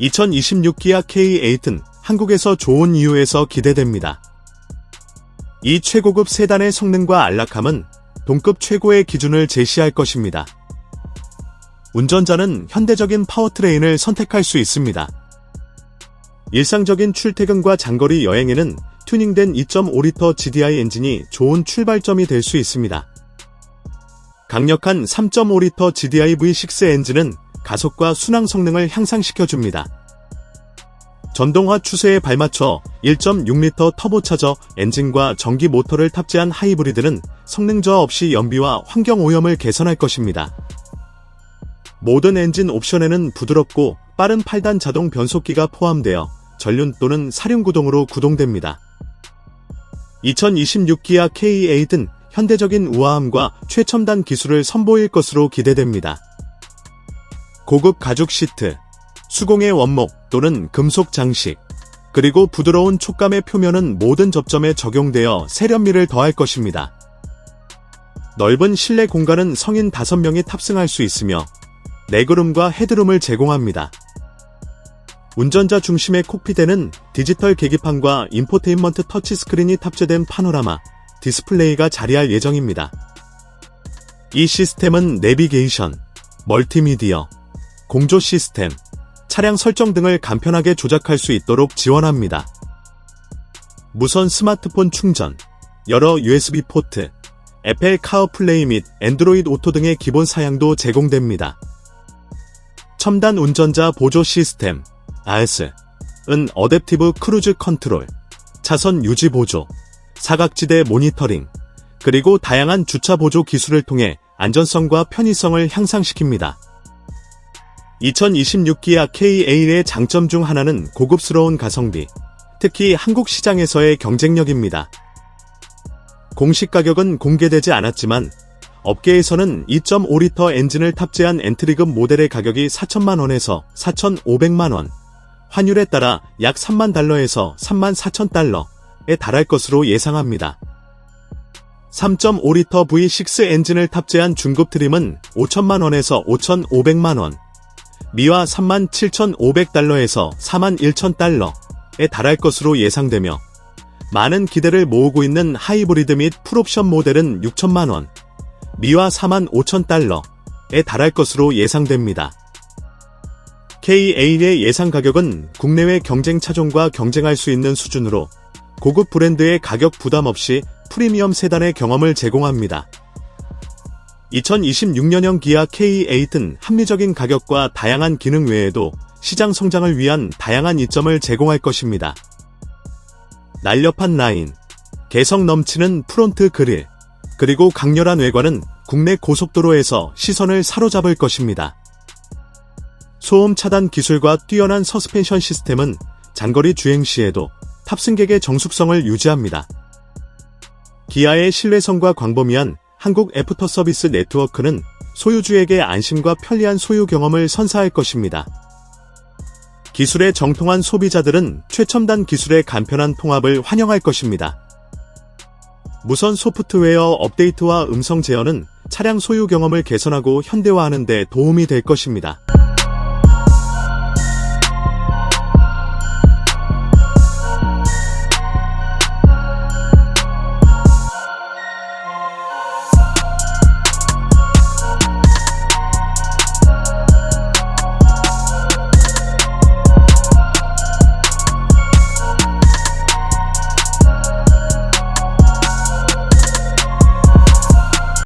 (2026) 기아 K8은 한국에서 좋은 이유에서 기대됩니다. 이 최고급 세단의 성능과 안락함은 동급 최고의 기준을 제시할 것입니다. 운전자는 현대적인 파워트레인을 선택할 수 있습니다. 일상적인 출퇴근과 장거리 여행에는 튜닝된 2.5리터 GDI 엔진이 좋은 출발점이 될 수 있습니다. 강력한 3.5리터 GDI V6 엔진은 가속과 순항 성능을 향상시켜줍니다. 전동화 추세에 발맞춰 1.6리터 터보차저 엔진과 전기 모터를 탑재한 하이브리드는 성능 저하 없이 연비와 환경 오염을 개선할 것입니다. 모든 엔진 옵션에는 부드럽고 빠른 8단 자동 변속기가 포함되어 전륜 또는 사륜 구동으로 구동됩니다. 2026 기아 K8은 현대적인 우아함과 최첨단 기술을 선보일 것으로 기대됩니다. 고급 가죽 시트, 수공의 원목 또는 금속 장식, 그리고 부드러운 촉감의 표면은 모든 접점에 적용되어 세련미를 더할 것입니다. 넓은 실내 공간은 성인 5명이 탑승할 수 있으며 레그룸과 헤드룸을 제공합니다. 운전자 중심의 콕핏에는 디지털 계기판과 인포테인먼트 터치스크린이 탑재된 파노라마, 디스플레이가 자리할 예정입니다. 이 시스템은 내비게이션, 멀티미디어, 공조 시스템, 차량 설정 등을 간편하게 조작할 수 있도록 지원합니다. 무선 스마트폰 충전, 여러 USB 포트, 애플 카어플레이 및 앤드로이드 오토 등의 기본 사양도 제공됩니다. 첨단 운전자 보조 시스템, AS, 은 어댑티브 크루즈 컨트롤, 차선 유지 보조, 사각지대 모니터링, 그리고 다양한 주차 보조 기술을 통해 안전성과 편의성을 향상시킵니다. 2026 기아 K8의 장점 중 하나는 고급스러운 가성비, 특히 한국 시장에서의 경쟁력입니다. 공식 가격은 공개되지 않았지만 업계에서는 2.5리터 엔진을 탑재한 엔트리급 모델의 가격이 4천만 원에서 4,500만 원, 환율에 따라 약 3만 달러에서 3만 4천 달러에 달할 것으로 예상합니다. 3.5리터 V6 엔진을 탑재한 중급 트림은 5천만 원에서 5,500만 원, 미화 3만 7,500달러에서 4만 1천 달러에 달할 것으로 예상되며 많은 기대를 모으고 있는 하이브리드 및 풀옵션 모델은 6천만 원, 미화 4만 5천 달러에 달할 것으로 예상됩니다. K8의 예상 가격은 국내외 경쟁 차종과 경쟁할 수 있는 수준으로 고급 브랜드의 가격 부담 없이 프리미엄 세단의 경험을 제공합니다. 2026년형 기아 K8은 합리적인 가격과 다양한 기능 외에도 시장 성장을 위한 다양한 이점을 제공할 것입니다. 날렵한 라인, 개성 넘치는 프론트 그릴, 그리고 강렬한 외관은 국내 고속도로에서 시선을 사로잡을 것입니다. 소음 차단 기술과 뛰어난 서스펜션 시스템은 장거리 주행 시에도 탑승객의 정숙성을 유지합니다. 기아의 신뢰성과 광범위한 한국 애프터 서비스 네트워크는 소유주에게 안심과 편리한 소유 경험을 선사할 것입니다. 기술에 정통한 소비자들은 최첨단 기술의 간편한 통합을 환영할 것입니다. 무선 소프트웨어 업데이트와 음성 제어는 차량 소유 경험을 개선하고 현대화하는 데 도움이 될 것입니다.